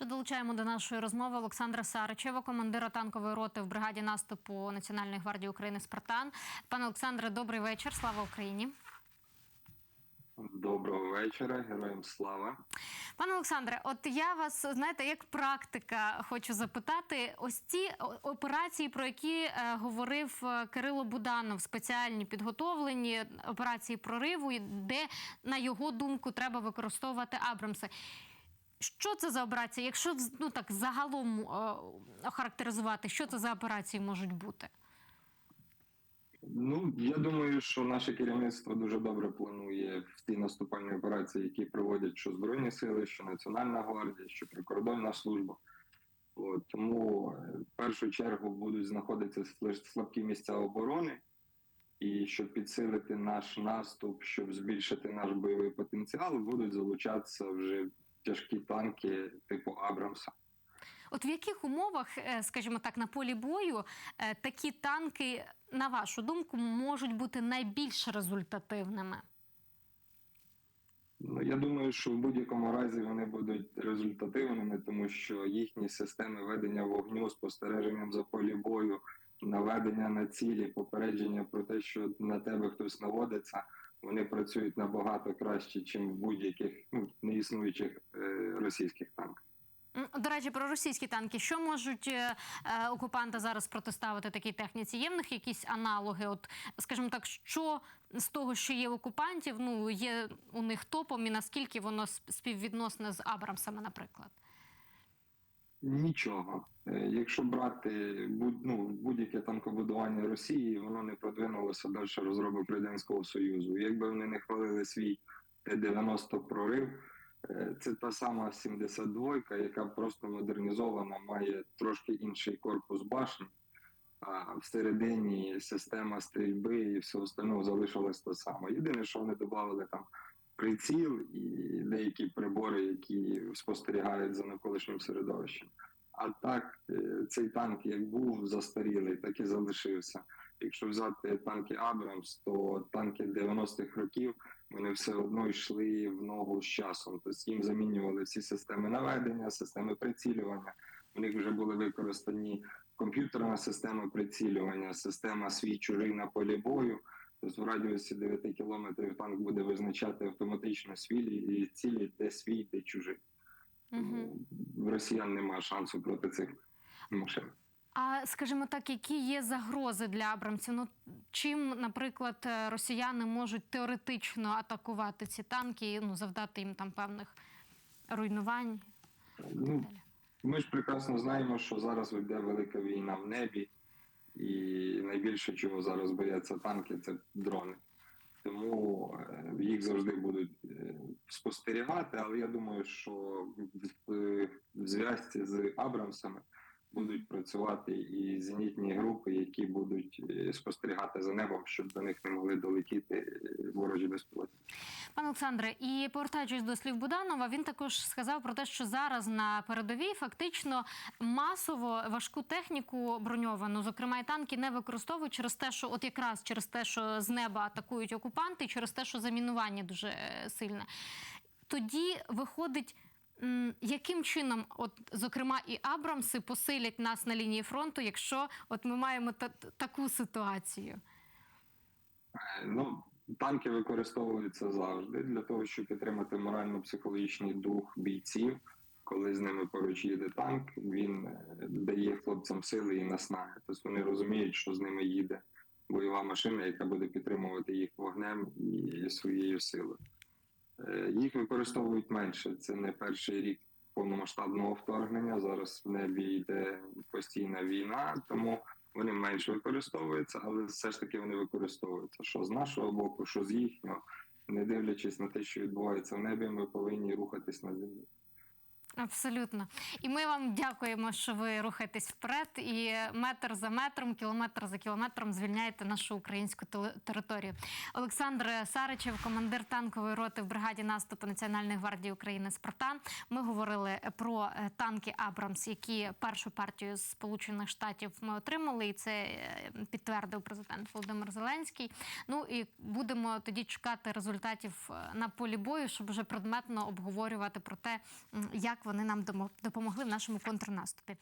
Вже долучаємо до нашої розмови Олександра Саричева, командира танкової роти в бригаді наступу Національної гвардії України Спартан. Пане Олександре, добрий вечір. Слава Україні. Доброго вечора, героям слава. Пане Олександре, от я вас знаєте, як практика хочу запитати: ось ці операції, про які е, говорив е, Кирило Буданов, спеціальні підготовлені операції прориву, де на його думку треба використовувати Абрамси. Що це за операції? Якщо ну так загалом е, охарактеризувати, що це за операції можуть бути? Ну я думаю, що наше керівництво дуже добре планує в ті наступальні операції, які проводять що збройні сили, що Національна гвардія, що прикордонна служба. От, тому е, в першу чергу будуть знаходитися слабкі місця оборони, і щоб підсилити наш наступ, щоб збільшити наш бойовий потенціал, будуть залучатися вже тяжкі танки типу Абрамса. От в яких умовах, е, скажімо так, на полі бою е, такі танки, на вашу думку, можуть бути найбільш результативними? Ну, я думаю, що в будь-якому разі вони будуть результативними, тому що їхні системи ведення вогню, спостереженням за полі бою, наведення на цілі, попередження про те, що на тебе хтось наводиться, вони працюють набагато краще, ніж в будь-яких ну, неіснуючих російських танках. М, До речі, про російські танки. Що можуть е, е, окупанти зараз протиставити такій техніці? Є в них якісь аналоги? От, скажімо так, що з того, що є в окупантів, ну є у них топом, і наскільки воно сп- співвідносне з Абрамсами, наприклад? Нічого. Е, Якщо брати будь, ну, будь-яке танкобудування Росії, воно не продвинулося далі розробок Радянського Союзу. Якби вони не хвалили свій Т-90 прорив, це та сама 72, яка просто модернізована, має трошки інший корпус башні, а всередині система стрільби і все остальне залишилось те саме. Єдине, що вони додали там приціл і деякі прибори, які спостерігають за навколишнім середовищем. А так, е, цей танк як був застарілий, так і залишився. Якщо взяти танки Абрамс, то танки 90-х років вони все одно йшли в ногу з часом. Тобто їм замінювали всі системи наведення, системи прицілювання. У них вже були використані комп'ютерна система прицілювання, система свій чужий на полі бою. Тобто в радіусі 9 кілометрів танк буде визначати автоматично свій і цілі, де свій, де чужий. Угу. В росіян немає шансу проти цих машин. А скажімо так, які є загрози для Абрамсів? Ну чим, наприклад, е, росіяни можуть теоретично атакувати ці танки, ну завдати їм там певних руйнувань? Ну, ми ж прекрасно знаємо, що зараз йде велика війна в небі, і найбільше чого зараз бояться танки це дрони. Тому е, їх завжди будуть е, спостерігати, але я думаю, що в, зв'язці з Абрамсами будуть працювати і зенітні групи, які будуть е, спостерігати за небом, щоб до них не могли долетіти ворожі безпілотники. Пане Олександре, і повертаючись до слів Буданова, він також сказав про те, що зараз на передовій фактично масово важку техніку броньовану, зокрема і танки, не використовують через те, що от якраз через те, що з неба атакують окупанти, через те, що замінування дуже е, сильне. Тоді виходить. Яким чином, от зокрема, і Абрамси посилять нас на лінії фронту, якщо от ми маємо та- таку ситуацію? Е, Ну, танки використовуються завжди для того, щоб підтримати морально-психологічний дух бійців. Коли з ними поруч їде танк, він е, дає хлопцям сили і наснаги. Тобто вони розуміють, що з ними їде бойова машина, яка буде підтримувати їх вогнем і своєю силою. Е, Їх використовують менше. Це не перший рік повномасштабного вторгнення. Зараз в небі йде постійна війна, тому вони менше використовуються, але все ж таки вони використовуються. Що з нашого боку, що з їхнього, не дивлячись на те, що відбувається в небі, ми повинні рухатись на землі. Абсолютно. І ми вам дякуємо, що ви рухаєтесь вперед і метр за метром, кілометр за кілометром звільняєте нашу українську територію. Олександр Саричев, командир танкової роти в бригаді наступу Національної гвардії України Спартан. Ми говорили про е, танки Абрамс, які першу партію Сполучених Штатів ми отримали, і це е, підтвердив президент Володимир Зеленський. Ну і будемо тоді чекати результатів е, на полі бою, щоб вже предметно обговорювати про те, як вони нам допомогли в нашому контрнаступі.